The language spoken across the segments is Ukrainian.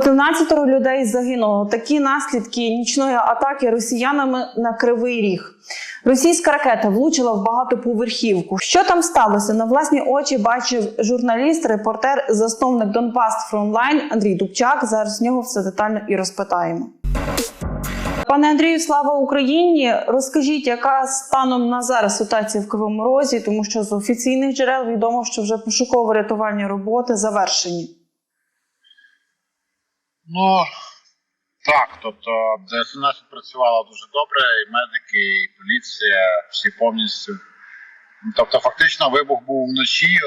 11 людей загинуло. Такі наслідки нічної атаки росіянами на кривий ріг. Російська ракета влучила в багатоповерхівку. Що там сталося? На власні очі бачив журналіст, репортер, засновник Донбас Фронтлайн Андрій Дубчак. Зараз з нього все детально і розпитаємо. Пане Андрію, слава Україні! Розкажіть, яка станом на зараз ситуація в Кривому Розі, тому що з офіційних джерел відомо, що вже пошуково-рятувальні роботи завершені. Ну так, тобто ДСНС працювала дуже добре, і медики, і поліція, всі повністю. Тобто, фактично, вибух був вночі,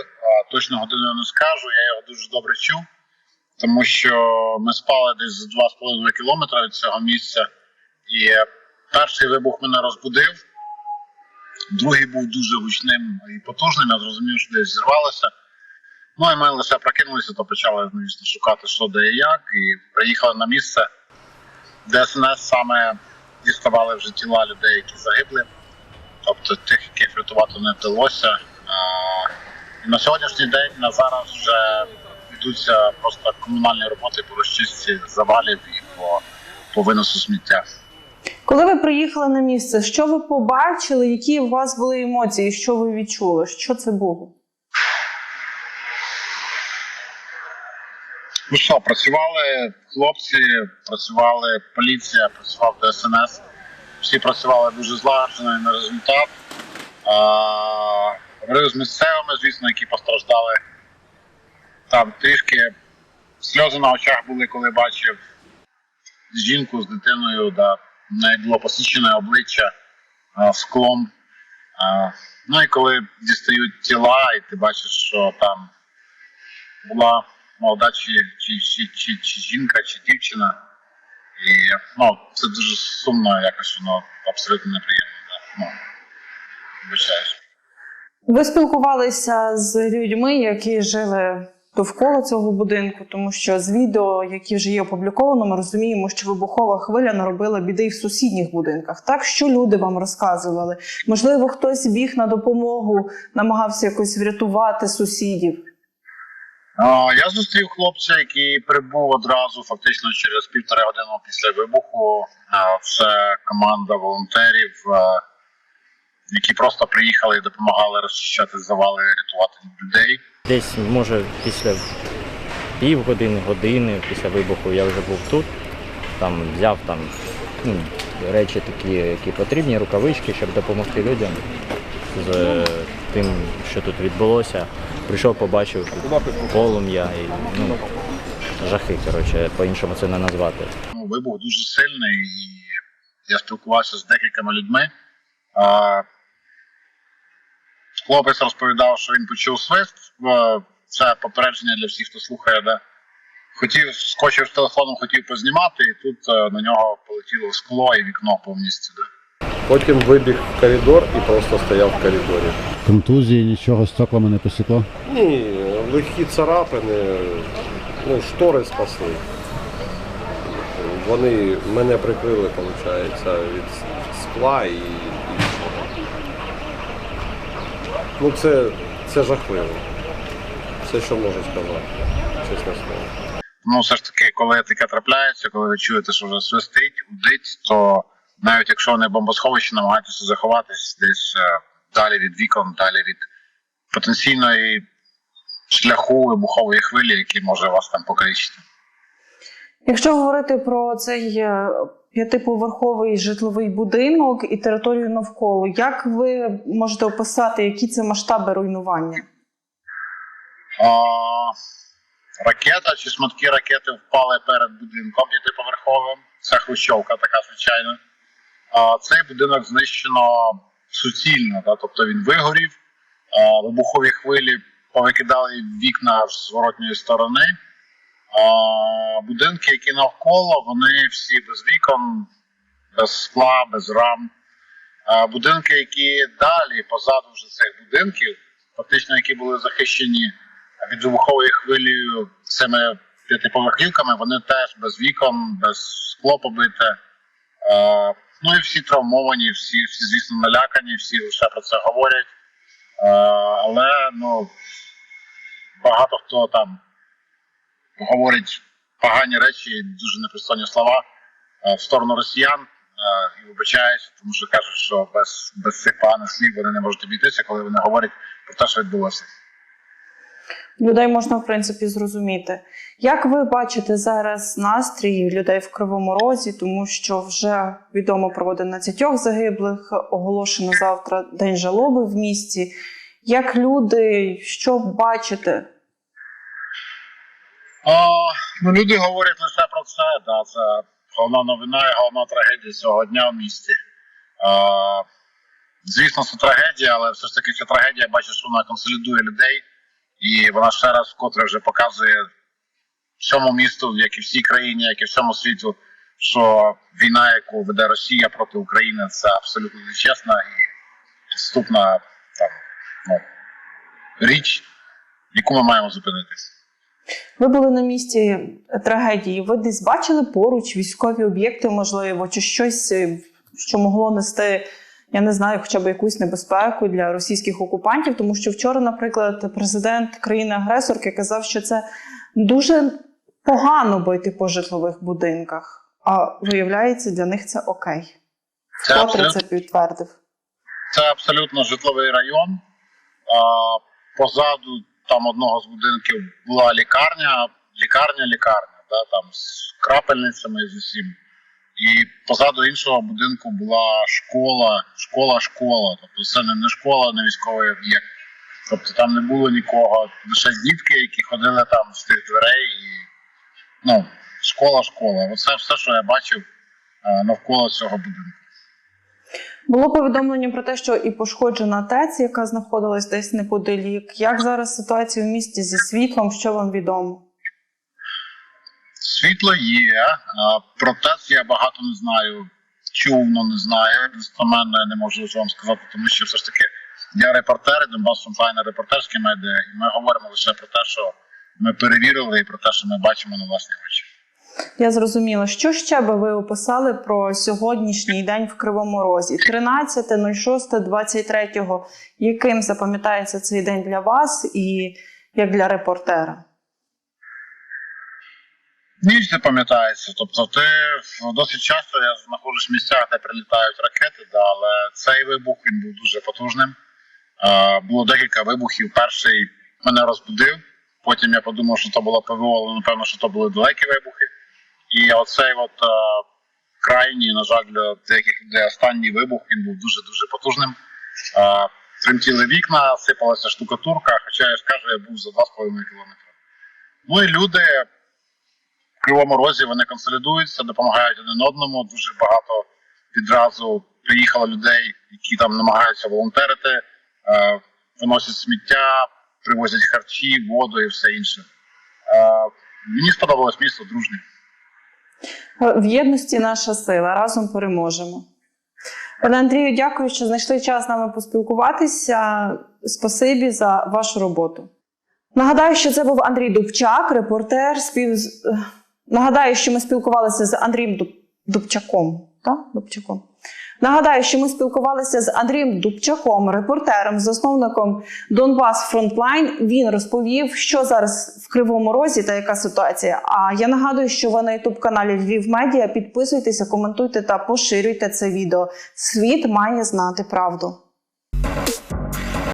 точно годину я не скажу, я його дуже добре чув, тому що ми спали десь за 2,5 кілометри від цього місця. І перший вибух мене розбудив, другий був дуже гучним і потужним. Я зрозумів, що десь зірвалося. Ну і ми лише прокинулися, то почали звісно, шукати, що де і як, і приїхали на місце. ДСНС саме діставали вже тіла людей, які загибли, тобто тих, яких врятувати не вдалося. І на сьогоднішній день на зараз вже йдуться просто комунальні роботи по розчистці завалів і по, по виносу сміття. Коли ви приїхали на місце, що ви побачили? Які у вас були емоції? Що ви відчули? Що це було? Ну що, працювали хлопці, працювали поліція, працював ДСНС. Всі працювали дуже злагоджено і на результат. Говорив з місцевими, звісно, які постраждали. Там трішки сльози на очах були, коли бачив жінку з дитиною, да, в неї було посічене обличчя а, склом. А, ну і коли дістають тіла, і ти бачиш, що там була молода чи, чи, чи, чи, чи жінка, чи дівчина. І ну, це дуже сумно, якось воно абсолютно неприємно. Да. Ну, вибачаюсь. Ви спілкувалися з людьми, які жили довкола цього будинку, тому що з відео, які вже є опубліковано, ми розуміємо, що вибухова хвиля наробила біди і в сусідніх будинках. Так що люди вам розказували? Можливо, хтось біг на допомогу, намагався якось врятувати сусідів. Я зустрів хлопця, який прибув одразу, фактично через півтори години після вибуху. Це команда волонтерів, які просто приїхали і допомагали розчищати завали, рятувати людей. Десь, може, після півгодини, години після вибуху я вже був тут. Там взяв там ну, речі такі, які потрібні, рукавички, щоб допомогти людям з е, тим, що тут відбулося. Прийшов, побачив полум'я і ну, жахи, коротше, по-іншому це не назвати. Вибух дуже сильний, і я спілкувався з декількома людьми. Хлопець розповідав, що він почув свист. Е, Це попередження для всіх, хто слухає, де хотів, скочив з телефоном, хотів познімати, і тут е, на нього полетіло скло і вікно повністю. Да. Потім вибіг в коридор і просто стояв в коридорі. Контузії, нічого стеклами не посікло. Ні, легкі царапини, ну, штори спасли. Вони мене прикрили, виходить, від скла і. і... Ну це, це жахливо. Все, що можу сказати, чесне слово. Ну, все ж таки, коли таке трапляється, коли ви чуєте, що вже свистить, гудить, то навіть якщо вони бомбосховищі, намагайтеся заховатись десь е, далі від вікон, далі від потенційної шляху вибухової хвилі, який може вас там покалічити. Якщо говорити про цей е, п'ятиповерховий житловий будинок і територію навколо, як ви можете описати, які це масштаби руйнування? А, ракета чи шматки ракети впали перед будинком п'ятиповерховим. Це хрущовка така звичайна. Цей будинок знищено суцільно, да? тобто він вигорів, вибухові хвилі повикидали вікна з зворотньої сторони. Будинки, які навколо, вони всі без вікон, без скла, без рам. Будинки, які далі позаду вже цих будинків, фактично, які були захищені від вибухової хвилі цими п'ятиповерхівками, вони теж без вікон, без скло побите. Ну і всі травмовані, всі, всі, звісно, налякані, всі лише про це говорять. Е, але ну, багато хто там говорить погані речі, дуже непристойні слова е, в сторону росіян. е, І вибачаюсь, тому що кажуть, що без, без цих поганих слів вони не можуть обійтися, коли вони говорять про те, що відбулося. Людей можна в принципі зрозуміти. Як ви бачите зараз настрій людей в Кривому Розі, тому що вже відомо про 11 загиблих, оголошено завтра день жалоби в місті. Як люди, що бачите? А, ну, люди говорять лише про це. Да, це головна новина і головна трагедія цього дня в місті. А, звісно, це трагедія, але все ж таки ця трагедія, бачиш, вона консолідує людей, і вона ще раз вкотре вже показує всьому місту, як і всій країні, як і всьому світу, що війна, яку веде Росія проти України, це абсолютно нечесна і підступна там, ну, річ, яку ми маємо зупинитися. Ви були на місці трагедії. Ви десь бачили поруч військові об'єкти, можливо, чи щось, е, що могло нести, я не знаю, хоча б якусь небезпеку для російських окупантів, тому що вчора, наприклад, президент країни-агресорки казав, що це дуже погано бити по житлових будинках. А виявляється, для них це окей. Це Вкотре абсолютно це підтвердив. Це абсолютно житловий район. А, позаду там одного з будинків була лікарня, лікарня, лікарня, да, там з крапельницями з усім. І позаду іншого будинку була школа, школа, школа. Тобто це не, школа, не військовий об'єкт. Тобто там не було нікого, лише дітки, які ходили там з тих дверей. І, ну, школа, школа. Оце все, що я бачив е, навколо цього будинку. Було повідомлення про те, що і пошкоджена ТЕЦ, яка знаходилась десь неподалік. Як зараз ситуація в місті зі світлом? Що вам відомо? Світло є, а про ТЕЦ я багато не знаю. Чув, но не знаю. Достоменно я не можу вам сказати, тому що все ж таки я репортер, Донбас онлайн репортерські медіа, і ми говоримо лише про те, що ми перевірили, і про те, що ми бачимо на власні очі. Я зрозуміла, що ще би ви описали про сьогоднішній день в Кривому Розі? 13.06.23. Яким запам'ятається цей день для вас і як для репортера? Ніч пам'ятається. Тобто, ти досить часто я знаходжусь в місцях, де прилітають ракети, да, але цей вибух він був дуже потужним. Е, було декілька вибухів. Перший мене розбудив. Потім я подумав, що то було ПВО, але напевно, що то були далекі вибухи. І оцей от е, крайній, на жаль, для деяких людей останній вибух він був дуже дуже потужним. Е, тремтіли вікна, сипалася штукатурка, хоча я ж кажу, я був за 2,5 кілометри. Ну і люди Кривому Розі вони консолідуються, допомагають один одному. Дуже багато відразу приїхало людей, які там намагаються волонтерити, е, виносять сміття, привозять харчі, воду і все інше. Е, мені сподобалось місто дружнє. В єдності наша сила. Разом переможемо. Пане Андрію, дякую, що знайшли час з нами поспілкуватися. Спасибі за вашу роботу. Нагадаю, що це був Андрій Дубчак, репортер. Спів... Нагадаю, що ми спілкувалися з Андрієм Дуб... Дубчаком. Так? Дубчаком. Нагадаю, що ми спілкувалися з Андрієм Дубчаком, репортером, засновником Донбас Фронтлайн. Він розповів, що зараз в Кривому Розі та яка ситуація. А я нагадую, що ви на ютуб каналі Львів Медіа. Підписуйтеся, коментуйте та поширюйте це відео. Світ має знати правду.